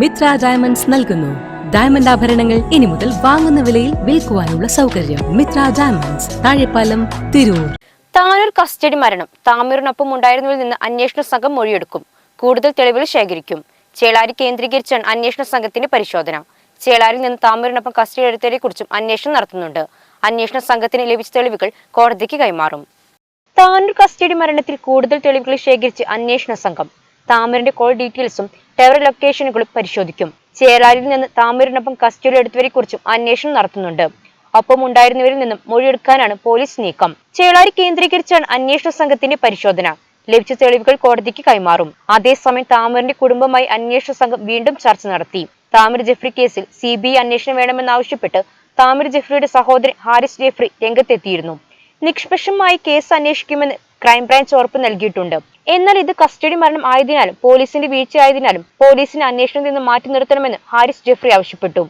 Mitra diamonds നൽകുന്നു. Diamond ആഭരണങ്ങൾ ഇനി മുതൽ വാങ്ങുന്ന വിലയിൽ വിൽക്കുവാനുള്ള സൗകര്യം മിത്ര ഡയമണ്ട്സ് താഴെപ്പാലം തിരൂർ. താനൂർ കസ്റ്റഡി മരണം. താമീറിനൊപ്പം ഉണ്ടായിരുന്നതിൽ നിന്ന് അന്വേഷണ സംഘം മൊഴിയെടുക്കും. കൂടുതൽ തെളിവുകൾ ശേഖരിക്കും. ചേളാരി കേന്ദ്രീകരിച്ചാണ് അന്വേഷണ സംഘത്തിന്റെ പരിശോധന. ചേളാരിൽ നിന്ന് താമീറിനൊപ്പം കസ്റ്റഡി എടുത്തതിനെ കുറിച്ചും അന്വേഷണം നടത്തുന്നുണ്ട്. അന്വേഷണ സംഘത്തിന് ലഭിച്ച തെളിവുകൾ കോടതിക്ക് കൈമാറും. താനൂർ കസ്റ്റഡി മരണത്തിൽ കൂടുതൽ തെളിവുകൾ ശേഖരിച്ച് അന്വേഷണ സംഘം താമറിന്റെ കോൾ ഡീറ്റെയിൽസും ടെറർ ലൊക്കേഷനുകളും പരിശോധിക്കും. ചേരാരിൽ നിന്ന് താമരനൊപ്പം കസ്റ്റഡി എടുത്തവരെ കുറിച്ചും അന്വേഷണം നടത്തുന്നുണ്ട്. ഒപ്പം ഉണ്ടായിരുന്നവരിൽ നിന്നും മൊഴിയെടുക്കാനാണ് പോലീസ് നീക്കം. ചേളാരി കേന്ദ്രീകരിച്ചാണ് അന്വേഷണ സംഘത്തിന്റെ പരിശോധന. ലഭിച്ച തെളിവുകൾ കോടതിക്ക് കൈമാറും. അതേസമയം താമരന്റെ കുടുംബമായി അന്വേഷണ സംഘം വീണ്ടും ചർച്ച നടത്തി. താമര ജെഫ്രി കേസിൽ സി ബി ഐ അന്വേഷണം വേണമെന്നാവശ്യപ്പെട്ട് താമര ജെഫ്രിയുടെ സഹോദരൻ ഹാരിസ് ജെഫ്രി രംഗത്തെത്തിയിരുന്നു. നിഷ്പക്ഷമായി കേസ് അന്വേഷിക്കുമെന്ന് ക്രൈംബ്രാഞ്ച് ഉറപ്പ് നൽകിയിട്ടുണ്ട്. എന്നാൽ ഇത് കസ്റ്റഡി മരണം ആയതിനാലും പോലീസിന്റെ വീഴ്ചയായതിനാലും പോലീസിനെ അന്വേഷണത്തിൽ നിന്ന് മാറ്റി നിർത്തണമെന്ന് ഹാരിസ് ജെഫ്രി ആവശ്യപ്പെട്ടു.